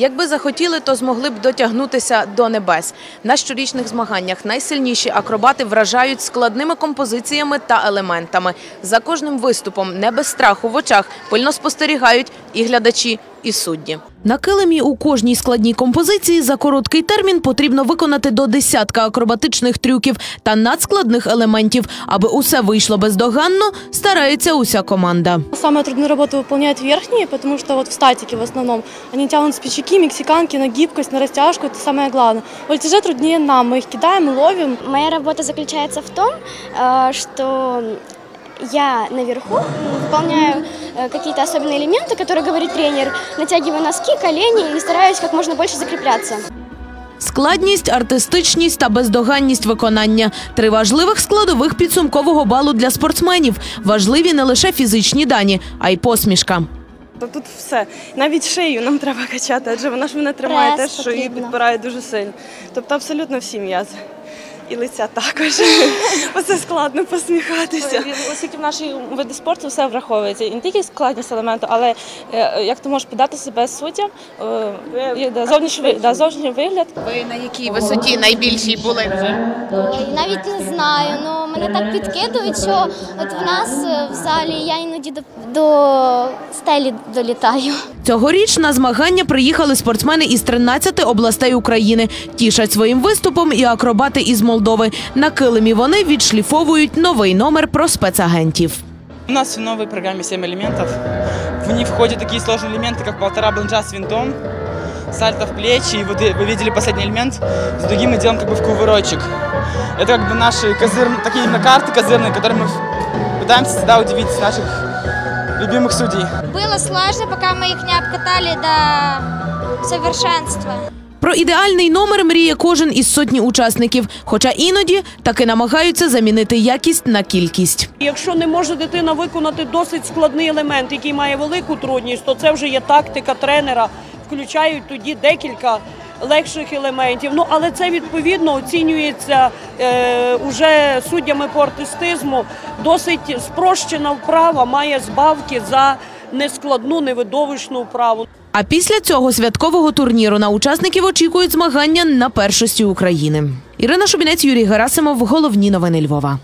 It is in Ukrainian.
Якби захотіли, то змогли б дотягнутися до небес. На щорічних змаганнях найсильніші акробати вражають складними композиціями та елементами. За кожним виступом не без страху в очах пильно спостерігають і глядачі, і судді. На килимі у кожній складній композиції за короткий термін потрібно виконати до десятка акробатичних трюків та надскладних елементів. Аби усе вийшло бездоганно, старається уся команда. Самая трудная работа выполняют верхние, потому что вот в статике в основном они тянут спичаки, мексиканки на гибкость, на растяжку, это самое главное. В вольтеже труднее нам, мы их кидаем, ловим. Моя работа заключается в том, э, что я наверху м, выполняю э, какие-то особенные элементы, которые говорит тренер, натягиваю носки, колени и стараюсь как можно больше закрепляться. Складність, артистичність та бездоганність виконання три важливих складових підсумкового балу для спортсменів. Важливі не лише фізичні дані, а й посмішка. Та Тут все. Навіть шию нам треба качати, адже вона ж мене тримає Прес теж, що її потрібно. підпирає дуже сильно. Тобто абсолютно всі м'язи. І лиця також. Оце складно посміхатися. Оскільки в нашій виді спорту все враховується, і не тільки складність елементу, але е, як ти можеш подати себе суддям, е, зовнішній, ви- да, зовнішній вигляд. Ви на якій висоті найбільшій були вже? Навіть не знаю, ну мене так підкидують, що от в нас е, в залі я іноді до, до стелі долітаю. Цьогоріч на змагання приїхали спортсмени із 13 областей України. Тішать своїм виступом і акробати із Молдови. На килимі вони відшліфовують новий номер про спецагентів. У нас в новой программе 7 элементов. В них входят такие сложные элементы, как полтора блинжа с винтом, сальто в плечи. И вот вы видели последний элемент. С другим мы делаем как бы в кувырочек. Это как бы наши козыр... такие именно карты козырные, которые мы пытаемся всегда удивить наших любимых судей. Було сложно, поки ми їх не обкатали до совершенства. Про ідеальний номер мріє кожен із сотні учасників, хоча іноді таки намагаються замінити якість на кількість. Якщо не може дитина виконати досить складний елемент, який має велику трудність, то це вже є тактика тренера. Включають тоді декілька легших елементів. Ну але це відповідно оцінюється е, уже суддями по артистизму. Досить спрощена вправа має збавки за нескладну, невидовищну вправу. А після цього святкового турніру на учасників очікують змагання на першості України. Ірина Шубінець, Юрій Герасимов. Головні новини Львова.